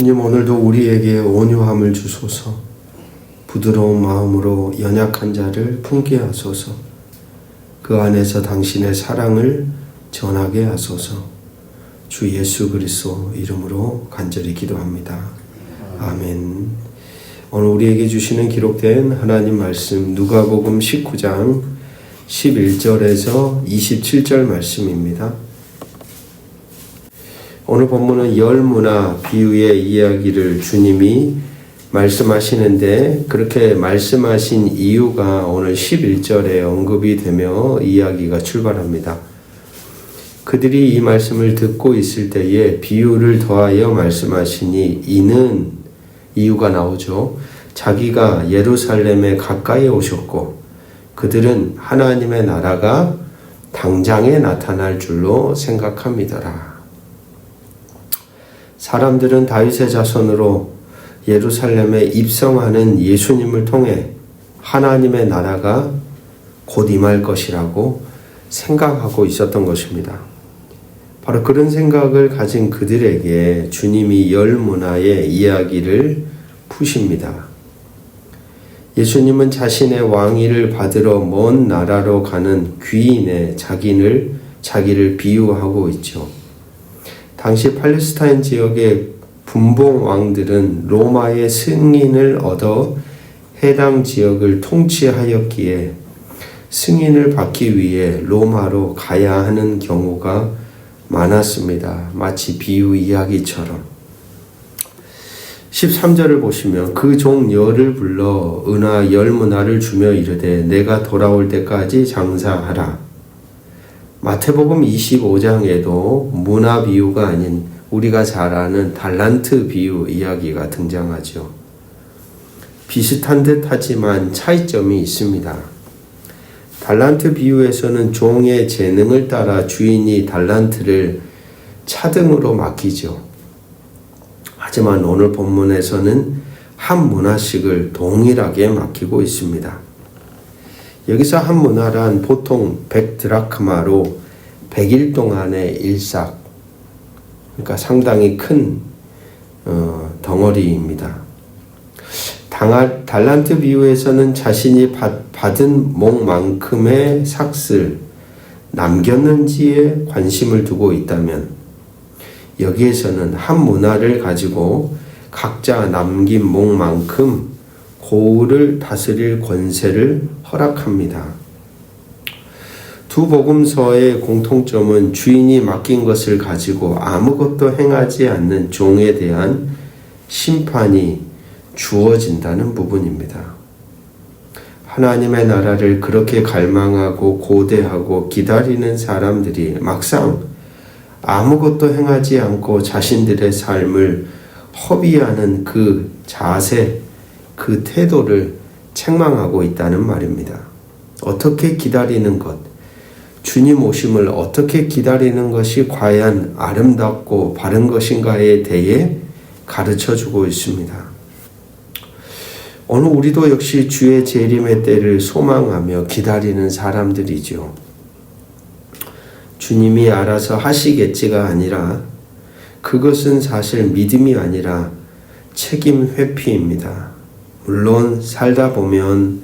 주님 오늘도 우리에게 온유함을 주소서 부드러운 마음으로 연약한 자를 품게 하소서 그 안에서 당신의 사랑을 전하게 하소서 주 예수 그리스도 이름으로 간절히 기도합니다. 아멘. 오늘 우리에게 주시는 기록된 하나님 말씀 누가복음 19장 11절에서 27절 말씀입니다. 오늘 본문은 열무나 비유의 이야기를 주님이 말씀하시는데 그렇게 말씀하신 이유가 오늘 11절에 언급이 되며 이야기가 출발합니다. 그들이 이 말씀을 듣고 있을 때에 비유를 더하여 말씀하시니 이는 이유가 나오죠. 자기가 예루살렘에 가까이 오셨고 그들은 하나님의 나라가 당장에 나타날 줄로 생각합니다라. 사람들은 다윗의 자손으로 예루살렘에 입성하는 예수님을 통해 하나님의 나라가 곧 임할 것이라고 생각하고 있었던 것입니다. 바로 그런 생각을 가진 그들에게 주님이 열 문화의 이야기를 푸십니다. 예수님은 자신의 왕위를 받으러 먼 나라로 가는 귀인의 자기를 자기를 비유하고 있죠. 당시 팔레스타인 지역의 분봉 왕들은 로마의 승인을 얻어 해당 지역을 통치하였기에 승인을 받기 위해 로마로 가야 하는 경우가 많았습니다. 마치 비유 이야기처럼. 13절을 보시면 그 종 열을 불러 은하 열 문화를 주며 이르되 내가 돌아올 때까지 장사하라. 마태복음 25장에도 문화 비유가 아닌 우리가 잘 아는 달란트 비유 이야기가 등장하죠. 비슷한 듯 하지만 차이점이 있습니다. 달란트 비유에서는 종의 재능을 따라 주인이 달란트를 차등으로 맡기죠. 하지만 오늘 본문에서는 한 문화씩을 동일하게 맡기고 있습니다. 여기서 한 문화란 보통 100드라크마로 100일 동안의 일삭, 그러니까 상당히 큰 어, 덩어리입니다. 당할, 달란트 비유에서는 자신이 받, 받은 몽만큼의 삭슬 남겼는지에 관심을 두고 있다면 여기에서는 한 문화를 가지고 각자 남긴 몽만큼 고을을 다스릴 권세를 허락합니다. 두 복음서의 공통점은 주인이 맡긴 것을 가지고 아무것도 행하지 않는 종에 대한 심판이 주어진다는 부분입니다. 하나님의 나라를 그렇게 갈망하고 고대하고 기다리는 사람들이 막상 아무것도 행하지 않고 자신들의 삶을 허비하는 그 자세, 그 태도를 책망하고 있다는 말입니다. 어떻게 기다리는 것, 주님 오심을 어떻게 기다리는 것이 과연 아름답고 바른 것인가에 대해 가르쳐 주고 있습니다. 오늘 우리도 역시 주의 재림의 때를 소망하며 기다리는 사람들이죠. 주님이 알아서 하시겠지가 아니라 그것은 사실 믿음이 아니라 책임 회피입니다. 물론 살다 보면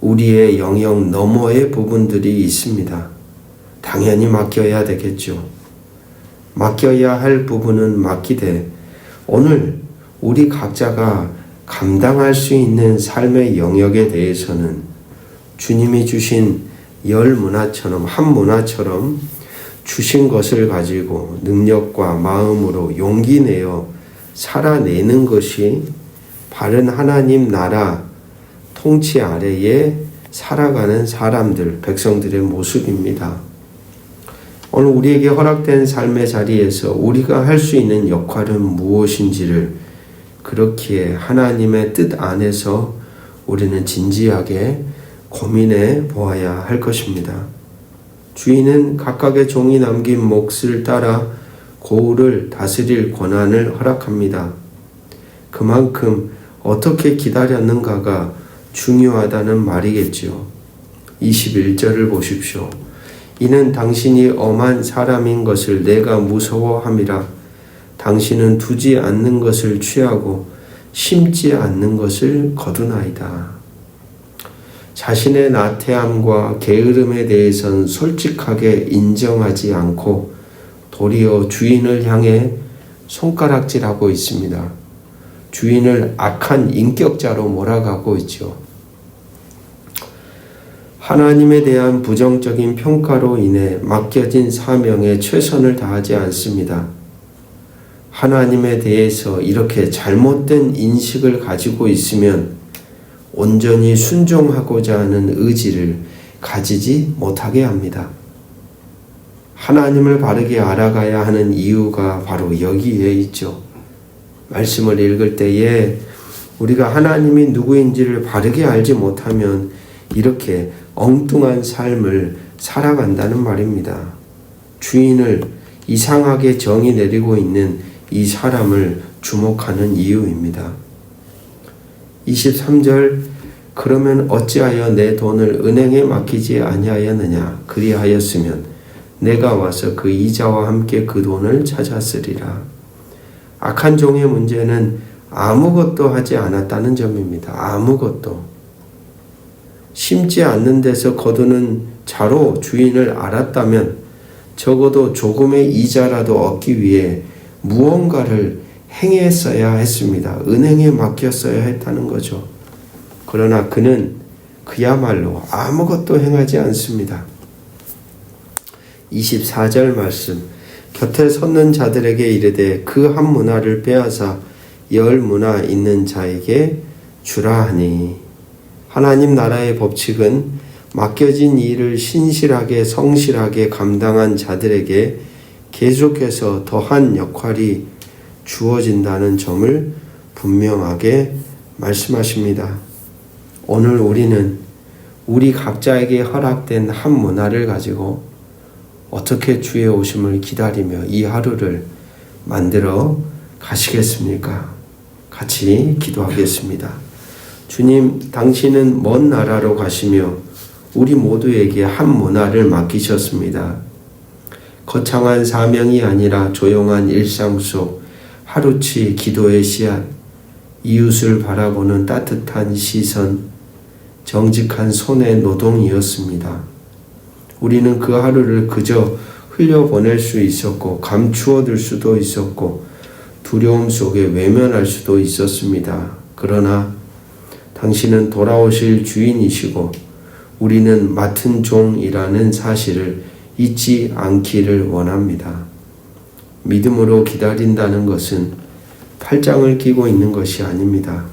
우리의 영역 너머의 부분들이 있습니다. 당연히 맡겨야 되겠죠. 맡겨야 할 부분은 맡기되 오늘 우리 각자가 감당할 수 있는 삶의 영역에 대해서는 주님이 주신 열 문화처럼 한 문화처럼 주신 것을 가지고 능력과 마음으로 용기 내어 살아내는 것이 바른 하나님 나라 통치 아래에 살아가는 사람들, 백성들의 모습입니다. 오늘 우리에게 허락된 삶의 자리에서 우리가 할 수 있는 역할은 무엇인지를 그렇기에 하나님의 뜻 안에서 우리는 진지하게 고민해 보아야 할 것입니다. 주인은 각각의 종이 남긴 몫을 따라 고을을 다스릴 권한을 허락합니다. 그만큼 어떻게 기다렸는가가 중요하다는 말이겠지요. 21절을 보십시오. 이는 당신이 엄한 사람인 것을 내가 무서워함이라 당신은 두지 않는 것을 취하고 심지 않는 것을 거두나이다. 자신의 나태함과 게으름에 대해선 솔직하게 인정하지 않고 도리어 주인을 향해 손가락질하고 있습니다. 주인을 악한 인격자로 몰아가고 있죠. 하나님에 대한 부정적인 평가로 인해 맡겨진 사명에 최선을 다하지 않습니다. 하나님에 대해서 이렇게 잘못된 인식을 가지고 있으면 온전히 순종하고자 하는 의지를 가지지 못하게 합니다. 하나님을 바르게 알아가야 하는 이유가 바로 여기에 있죠. 말씀을 읽을 때에 우리가 하나님이 누구인지를 바르게 알지 못하면 이렇게 엉뚱한 삶을 살아간다는 말입니다. 주인을 이상하게 정의 내리고 있는 이 사람을 주목하는 이유입니다. 23절 그러면 어찌하여 내 돈을 은행에 맡기지 아니하였느냐 그리하였으면 내가 와서 그 이자와 함께 그 돈을 찾았으리라. 악한 종의 문제는 아무것도 하지 않았다는 점입니다. 아무것도. 심지 않는 데서 거두는 자로 주인을 알았다면 적어도 조금의 이자라도 얻기 위해 무언가를 행했어야 했습니다. 은행에 맡겼어야 했다는 거죠. 그러나 그는 그야말로 아무것도 행하지 않습니다. 24절 말씀 곁에 섰는 자들에게 이르되 그 한 문화를 빼앗아 열 문화 있는 자에게 주라 하니 하나님 나라의 법칙은 맡겨진 일을 신실하게 성실하게 감당한 자들에게 계속해서 더한 역할이 주어진다는 점을 분명하게 말씀하십니다. 오늘 우리는 우리 각자에게 허락된 한 문화를 가지고 어떻게 주의 오심을 기다리며 이 하루를 만들어 가시겠습니까? 같이 기도하겠습니다. 주님, 당신은 먼 나라로 가시며 우리 모두에게 한 문화를 맡기셨습니다. 거창한 사명이 아니라 조용한 일상 속 하루치 기도의 씨앗, 이웃을 바라보는 따뜻한 시선, 정직한 손의 노동이었습니다. 우리는 그 하루를 그저 흘려보낼 수 있었고 감추어둘 수도 있었고 두려움 속에 외면할 수도 있었습니다. 그러나 당신은 돌아오실 주인이시고 우리는 맡은 종이라는 사실을 잊지 않기를 원합니다. 믿음으로 기다린다는 것은 팔짱을 끼고 있는 것이 아닙니다.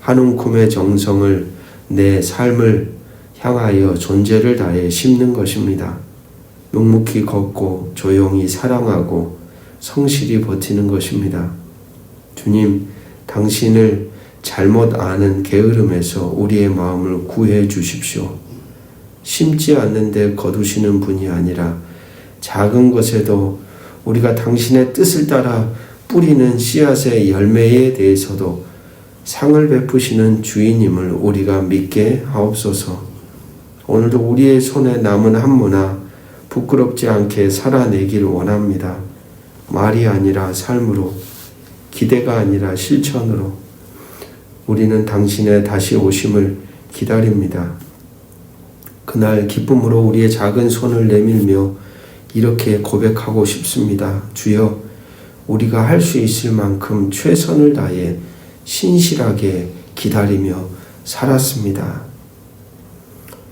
한 움큼의 정성을 내 삶을 향하여 존재를 다해 심는 것입니다. 묵묵히 걷고 조용히 사랑하고 성실히 버티는 것입니다. 주님, 당신을 잘못 아는 게으름에서 우리의 마음을 구해 주십시오. 심지 않는데 거두시는 분이 아니라 작은 것에도 우리가 당신의 뜻을 따라 뿌리는 씨앗의 열매에 대해서도 상을 베푸시는 주인임을 우리가 믿게 하옵소서. 오늘도 우리의 손에 남은 한 문화 부끄럽지 않게 살아내기를 원합니다. 말이 아니라 삶으로, 기대가 아니라 실천으로 우리는 당신의 다시 오심을 기다립니다. 그날 기쁨으로 우리의 작은 손을 내밀며 이렇게 고백하고 싶습니다. 주여, 우리가 할 수 있을 만큼 최선을 다해 신실하게 기다리며 살았습니다.